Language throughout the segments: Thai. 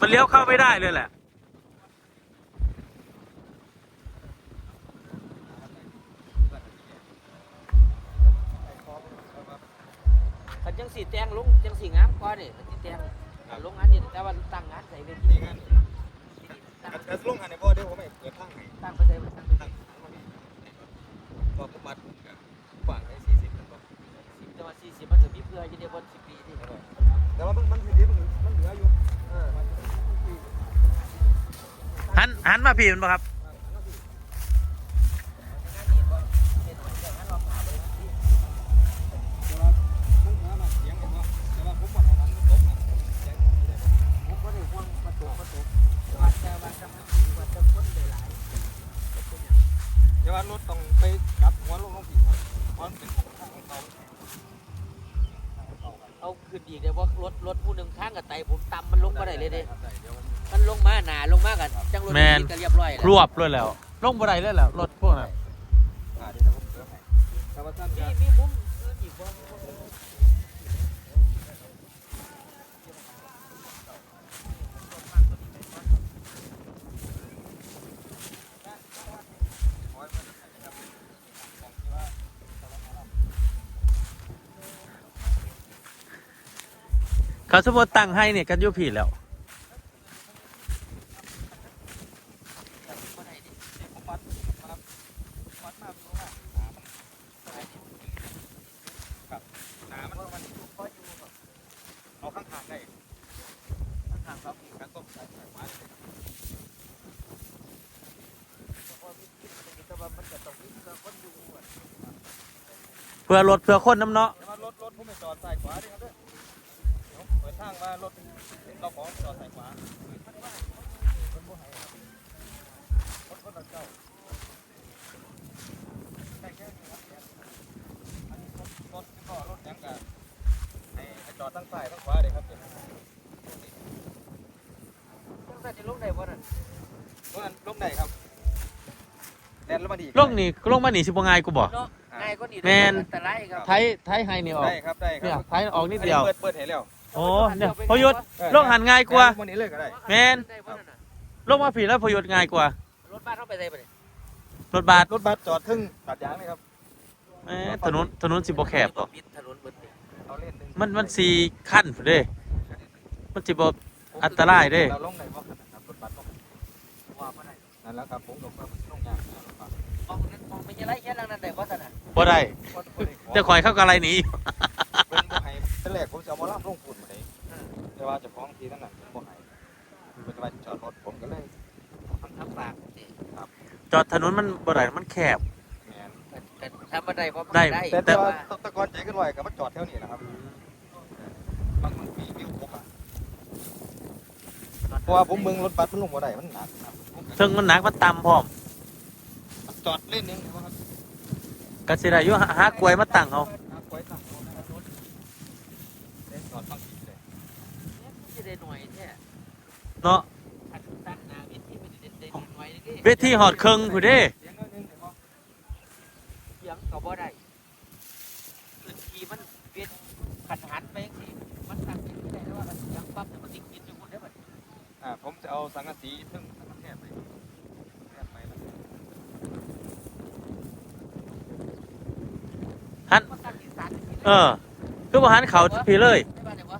มันเลี้ยวเข้าไม่ได้เลยแหละ ขันจังสีแตงลงจังสีงามกว่านี่คันสีแตงลงงานนี่แต่ว่าตั้งงานใส่เลย ได้ผมก็ได้ห่วงประตูประตูวัดแต่ว่าจำมันถือว่าจะคนได้หลายแต่ว่ารถต้องไปกลับหัวลงลงผิดครับเพราะมันเป็นทางของเขา เอาขึ้นอีกเดี๋ยวว่ารถรถผู้หนึ่งข้างกับไตผมตำมันลงมาได้เลยเด้ครับได้เดี๋ยวมันมันลงมาหนาลงมากันจังรถแม่นก็เรียบร้อยแล้วครวบเลยแล้ว ลงบ่ได้เลยแล้วรถพวกนั้น อ่าเดี๋ยวผมเสริมให้แต่ว่าท่านมีจะมีมุมอื่นอีกบ่ เขาสมมติตั้งให้เนี่ยกันยุผิดแล้วบ่ได้ดิผมวัดมาวัดมาดูว่ ลงอันลงไหนครับแดนลงมาดีลงนี่ลงมานี่สิบ่ง่ายกูบอกเนาะง่ายกว่านี้แม่นอันตรายครับไทยไทยให้นี่ออกได้ครับได้คเนี่ยรับไทยออกนิดเดียวเปิดเปิดให้แล้วโอ้เนี่ยพอหยุดลงหันง่ายกว่าวันนี้เลยก็ได้แม่นได้บ่นั่นน่ะลงมาผิดแล้วพอหยุดง่ายกว่า รถบ้านเขาไปใส่บ่นี่รถบัสรถบัสจอดทึ่งตัดยางเลยครับเอ๊ะถนนถนนสิบ่แคบบ่ปิดถนนเบิดนี่เอาเล่นหนึ่งมันมันสี่ขั้นพุ่นเด้ มันสิบ่ อันตรายเด้ เราลงไหนบ่ครับรถบัสลง ว่าบ่ได้ นั่นแหล้วครับผมลงมาลงยางรถบัสมองนั้นมองไม่ใช่ไรแค่นั้นนั่นได้บ่ซั่นน่ะบ่ได้คนบ่ได้ขอจะคอยเข้ากับอะไรหนีเพิ่นบ่ให้เป็นแรกผมจะเอามาล่ามลงฝุ่นมาเลยแต่ว่าเจะฟ้าของทีนั่นน่ะผมบ่ให้เพิ่นว่าจะจอดรถผมก็เลยมันทำบากสิจอดถนนมันบ่ได้มันแคบ แม่นแต่ทำบ่ได้เพราะมันได้ ได้แต่แต่แต่ว่าตะกอนใจกันไว้ก็มาจอดแถวนี้นะครับบางมันมีวิวครบอะเพราะว่าผมเบิ่งรถบัสมันลงบ่ได้มันหนักครับ ผมก็ถึงมันหนักมันต่ำพร้อมมันจอดเล่นเองนะครับก็สิได้อยู่หาหากล้วยมาตั้งเอาไว้ตั้งเอานะครับรถเล่นจอดฟังผิดเลยสิได้หน่อยแท้เนาะถ้าตั้งหน้าเวทีมันสิได้ได้หน่อยนึงดิเวทีหอดเครื่องพุ่นเด้เสียงเงินหนึงเดี๋ยวพอเสียงก็บ่ได้พื้นที่มันเป็นขันหันไปจังซี่มันตั้งเป็นที่ได้แล้วว่าเสียงปั๊บเนี่ยมันสิกินอยู่คนเด้อบัดอ่าผมจะเอาสังกะสีซึ่งสังกะแทบไปแทบไปแล้ว หัน มันตั้งที่ศาลที่ เออ คือบ่หันเขาพี่เลยได้บ้านเนี่ยวะ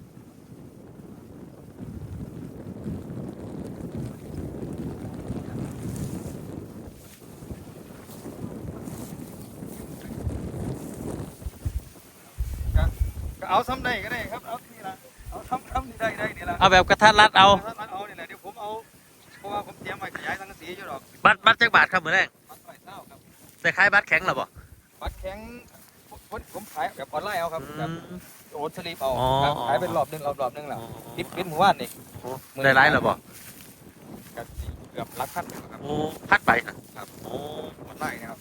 ก็เอาซ้ำได้ก็ได้ครับ เอานี่ละเอาทำทำนี่ได้ได้นี่ละเอาแบบกระทัดรัดเอา ถ้เอานี่แหละเดี๋ยวผมเอาเพราะว่าผมเตรียมไว้ขยายสังกะสีอยู่ดอกบัตรบัตรจักบาทครับมื้อแรกบัตรไฟเศร้าครับ แต่ขายบัตรแข็งหรอบ่บัตรแข็ง ผมผมขายแบบออนไลน์เอาครับแบบอืมโอนสลิปเอาอ๋อครับขายเป็นรอบหนึงรอบรอบหนึงแล้วปิดปิดหมู่บ้านนี่โอ้ได้หลายหรอบ่กับเกือบหลักพันอยู่ครับโอ้พัดไปนะครับ โอ้ออนไลน์นะครับ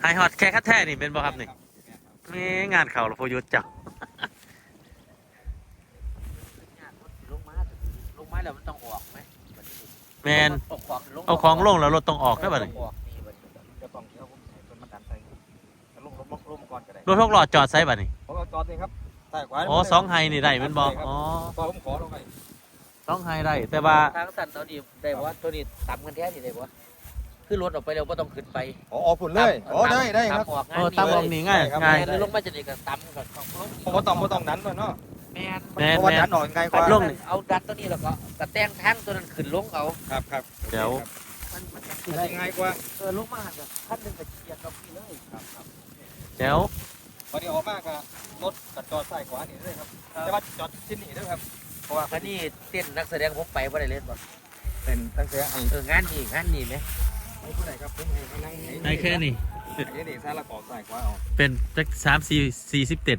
ไฮฮอตแค่คัดแท้นี่เป็นบ่ครับนี่ครับนี่งานเขาหรอพอหยุดจ้ะลงมาลงมาแล้วมันต้องออกไหมบัดนี้แมนเอาของลงเอาของลงแล้วรถต้องออกได้บ่นี่ออกนี่บัด ก่อนก็ได้รถหกล้อจอดไซบัดนี่ผมเอาจอดนี่ครับซ้ายขวาอ๋อสองไฮนี่ได้แมันบอกอ๋อพอผมขอลงไปสองไฮได้แต่ว่าทางสั่นตัวนี้ได้บ่ตัวนี้ต่ำกันแท้นี่ได้บ่คือรถออกไปแล้วบ่ต้องขึ้นไปอ๋อออกผุนเลยอ๋อได้ได้ครับตามออกงาเอนอตามนี่ออกนี่ง่ายครับง่ายแม่นลงมาจะนี่ก็ต่ำกับของลงผมก็ต้องบ่ต้องดันมันเนาะแม่นแม่น เพราะว่าแม่ดันนหน่อยง่ายกคันว่าลลงงเอาดันตัวนี้แล้วก็กระแตงทางตัวนั้นขึ้นลงเอา ครับครับเดี๋ยว มันมันจะได้ง่ายกว่าเออลงมาหันกับขั้นหนึงก็เกียร์กับนี่เลยครับครับ เดี๋ยวพอดีออกมากอะรถกัดจอดซ้ายขวานี่เลยครับแต่ว่าจอดชิ้นนี้ด้วยครับเพราะว่าคันนี้เต้นนักแสดงผมไปบ่ได้เล่นบ่เป็นตั้งแต่ไอ้เอองานนี่งานนี่ไหมไอ้ผู้ใดครับผมให้มานั่งไอ้แค่นี้ไอ้นี่ซ้ายละออกซ้ายขวาเอาเป็นจักสามสี่สี่สิบเต็น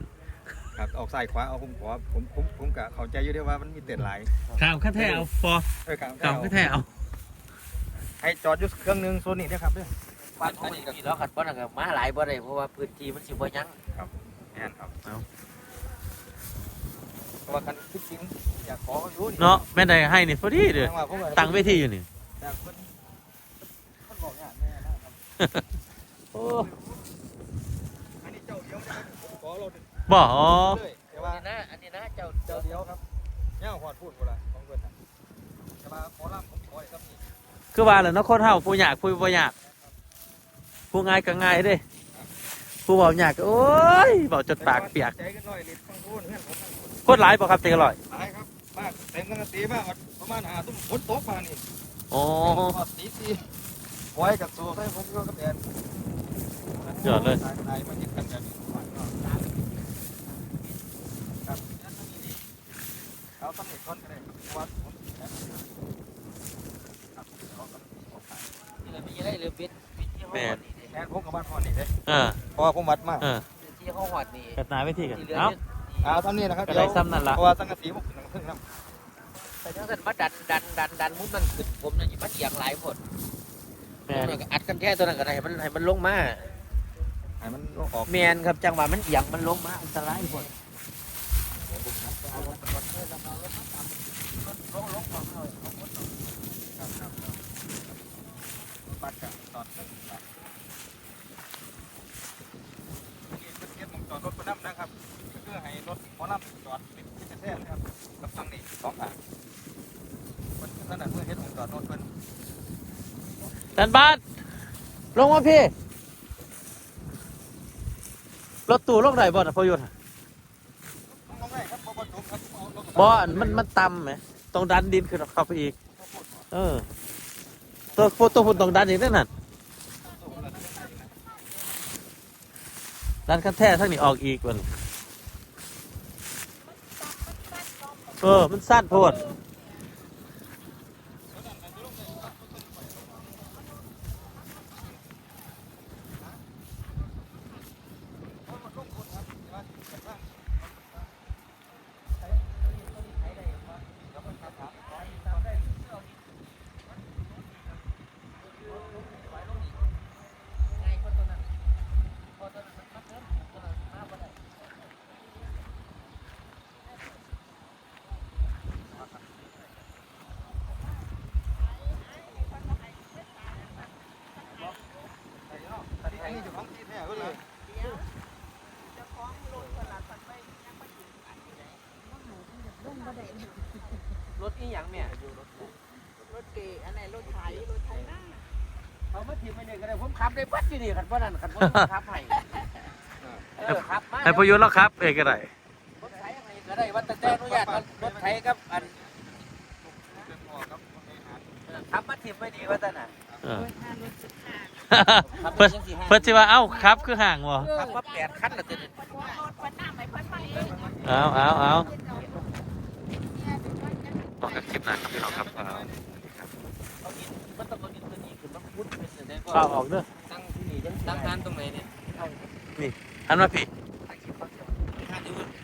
ครับออกซ้ายขวาเอาผมขอผมผมผมกะเข้าใจอยู่ด้วยว่ามันมีเต็นหลายข่าวขั้นแท้เอาฟอเออครับข่าวขั้นแท้เอาให้จอดอยู่เครื่องหนึงโซนนี้นะครับเด้อ บ้านผมนี่แล้วคันบ่นั่นก็มาหลายบ่ได้เพราะว่าพื้นที่มันสิบ่ยังแอนครับเพราะว่าคันที่จริงอยากขอเขาอยู่นี่เนาะแม่นใดให้นี่พอดีเด้อจังหวะผมว่าตั้งเวทีอยู่นี่แต่เพิ่นเพิ่นบอกอย่างแน่นะครับโอ้อันนี้เจ้าเดียวนะครับผมขอเราถึงบ่อ๋อเลยแต่อัว่านนี้นะอันนี้นะเจ้าเจ้าเจ้าเดียวครับเนี่ยหอดพูดกูละของเพิ่นน่ะแต่ว่าขอลำผมขออีกครับนี่คือว่าแหละเนาะคนเฮาผู้ยากผู้บ่ยาก ผู้ง่ายก็ง่ายเด้ผู้เว้ายากก็โอ้ยเว้าจนปากเปียกใจกันหน่อยลิดฟังพูดเพื่อนโคตรหลายบ่ครับเต็งอร่อยตายครับมากเต็มตั้งแต่ตีมากประมาณหาตุ้มฝนตกมานี่อ๋อพอตีตีไว้กับสูให้ผมก็กับแดนยอดเลยตายตายมากินกันแบบนี้ก่อนเนาะครับเอาสำเร็จก้อนก็ได้ครับเพราะว่าผม ครับเอาสำเร็จออกไปนี่เลยมีอะไรหรือปิดปิดที่ห้องหอดนี่แทนผมกับบ้านพ่อนี่เด้เออเพราะว่าผมวัดมากเออที่ห้องหอดนี่กัดหนาเวทีกันที่เหลือเอ้านี่เอาทำนี่นะครับก็ได้ซ้ำนั่นละเพราะว่าสังกะสีผมถึงพึ่งน้ำแต่ทั้งนั้นมาดันดันดันดันมุ้งมันขึ้นผมเนี่ยมันเอียงหลายผลแม่นมันก็อัดกันแท้ตัวนั้นก็ได้ให้มันให้มันลงมาให้มันออกแมนครับจังหวะมันเอียงมันลงมาอันตรายผลปัดกับตอนนึงครับนี่เป็นเกียร์มองจอดรถคนน้ำนะครับเพื่อให้รถหมอลำจอดติดที่แท้นะครับกับฝั่งนี้สองฝั่งมันนั่นน่ะเพื่อเฮ็ดของจอดรถเพิ่น ดันบ้าน ลงมาพี่ รถตู้ลงได้บ่น่ะพอยุดต้องได้ครับบ่บ่จบครับเอารถบ่อันมันมันต่ำไหมต้องดันดินขึ้นเข้าไปอีก เออ ตัวตัวตัวพุ่นต้องดันอีกนั่นน่ะดันขั้นแท้ทั้งนี้ออกอีกมันเออ มันสั้นโพด อันนี้อันนี้อยู่ของที่แท้เพิ่นเลย รถนี่ ยังเนี่ยรถเก๋อันไหนรถไถรถไถหน้าเขามาถีบไปเนี่ยก็ได้ผมขับได้ปัดอยู่นี่ขันว่านั่นขันว่าขับให้เออขับมาให้พอหยุดแล้วครับเอกก็ได้รถไถอะไรก็ได้ว่าแต่แต่อนุญาตรถไถกับอันเพิ่นพอครับคนให้หาขับมาถีบไปดีว่าแต่น่ะเออรถห้ารถสิบห้าขับเพิ่นยังสี่ห้าเพิ่นสิว่าเอ้าครับคือห่างวะขับมาแปดคันละตัวนี้รถปันหน้าไปเพิ่นไปเองเอาเอาเอา ต่อกันคลิปหน้าครับพี่น้องครับอ่าวเปาออกเด้อตั้งที่นี่ตั้งร้านตรงไหนเนี่ย หันมาพี่ Thank you.